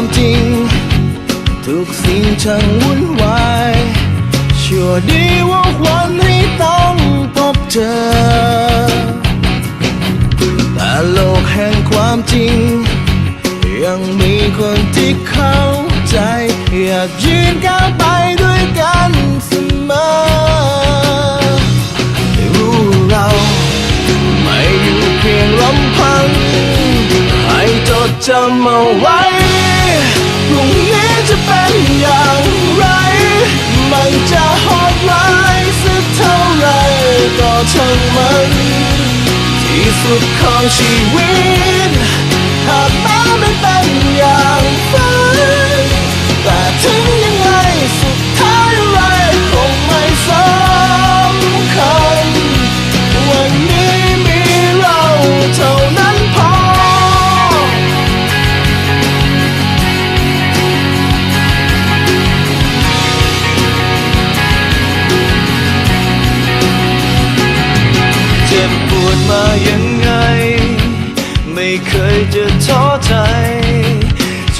ความจริง ทุกสิ่งช่างวุ่นวายชั่วดีว่าวันนี้ต้องพบเจอ แต่โลกแห่งความจริง ยังมีคนที่เข้าใจ อยากยืนก้าวไปด้วยกันเสมอรู้เรา ไม่อยู่เพียงลำพัง ให้จดจำเอาไว้ สุดของชีวิตหากแม้มันเป็นอย่าง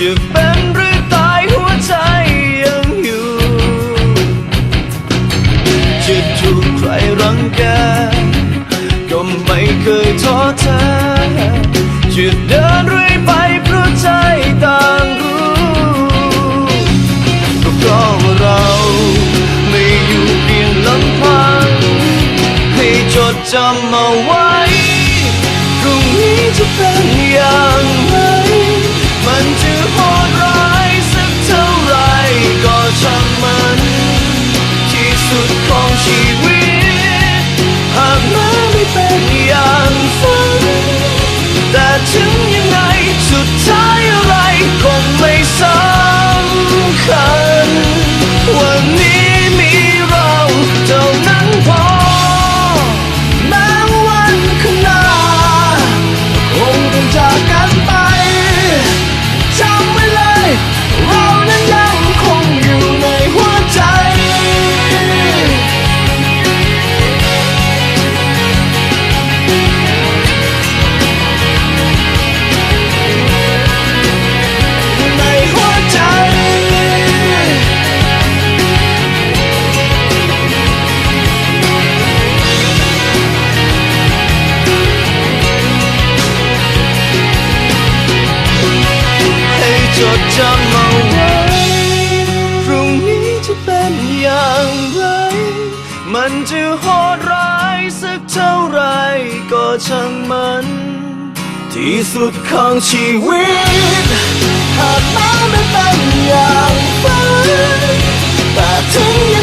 จะเป็นหรือตายหัวใจยังอยู่ จะถูกใครรังแกก็ไม่เคยท้อแท้จะเดินเรื่อยไปเพราะใจต่างรู้ก็เพราะว่าเราไม่อยู่เพียงลำพังให้จดจำเอาไว้ จดจำเอาไว้พรุ่งนี้จะเป็นอย่างไร มันจะโหดร้ายสักเท่าไรก็ช่างมัน ที่สุดของชีวิต หากแม้ไม่เป็นอย่างฝันแต่ถึง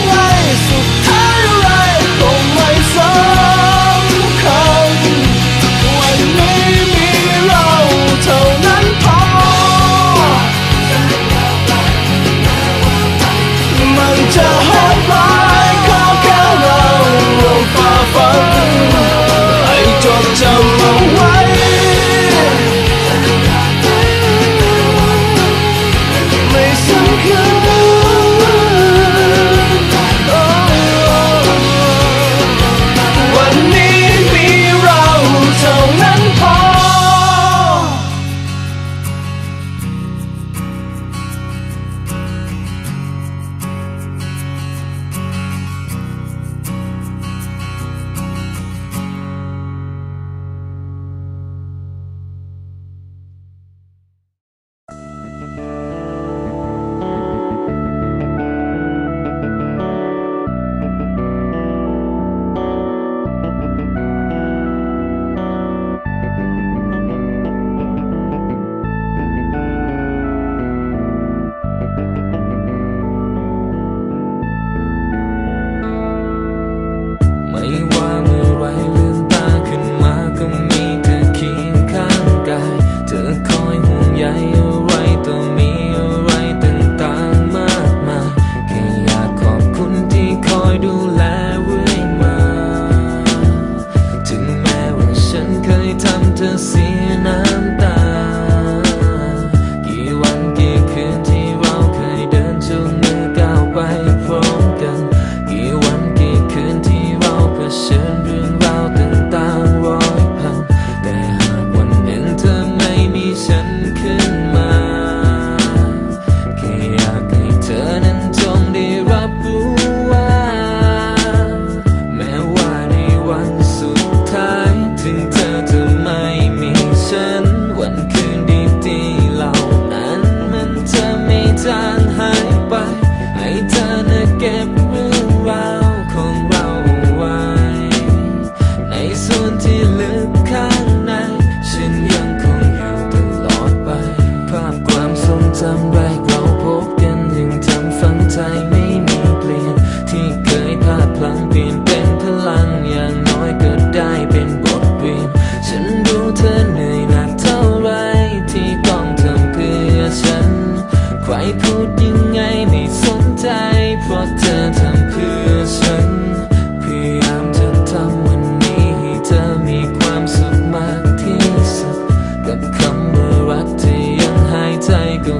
sim ใครพูดยังไงไม่สนใจ เพราะเธอทำเพื่อฉัน พยายามจะทำวันนี้ให้เธอมีความสุขมากที่สุด กับคำว่ารักที่ยังหายใจก็